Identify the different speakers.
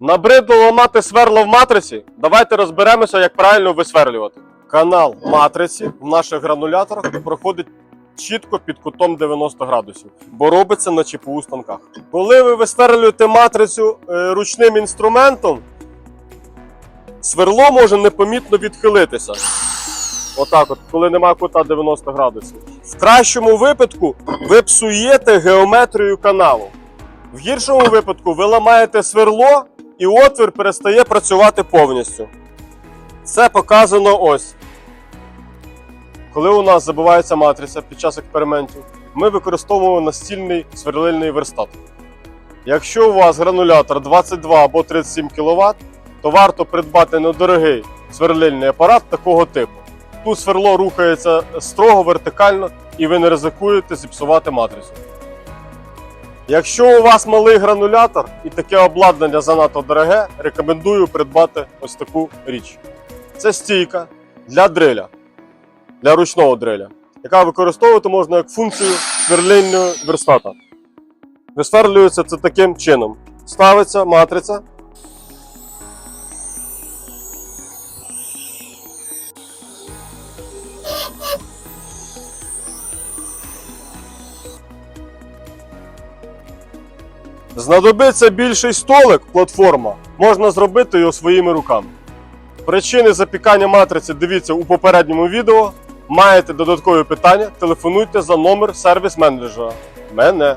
Speaker 1: Набридло ламати сверло в матриці. Давайте розберемося, як правильно висверлювати. Канал матриці в наших грануляторах проходить чітко під кутом 90 градусів, бо робиться на ЧПУ станках. Коли ви висверлюєте матрицю е, ручним інструментом, сверло може непомітно відхилитися. Отак, от, коли немає кута 90 градусів. В кращому випадку ви псуєте геометрію каналу. В гіршому випадку ви ламаєте сверло і отвір перестає працювати повністю. Це показано ось. Коли у нас забивається матриця під час експериментів, ми використовуємо настільний сверлильний верстат. Якщо у вас гранулятор 22 або 37 кВт, то варто придбати недорогий сверлильний апарат такого типу. Тут сверло рухається строго вертикально і ви не ризикуєте зіпсувати матрицю. Якщо у вас малий гранулятор і таке обладнання занадто дороге, рекомендую придбати ось таку річ. Це стійка для дриля, для ручного дриля, яка використовувати можна як функцію сверлильного верстата. Висверлюється це таким чином: ставиться матриця. Знадобиться більший столик, платформа, можна зробити його своїми руками. Причини запікання матриці дивіться у попередньому відео. Маєте додаткові питання, телефонуйте за номер сервіс менеджера. Мене.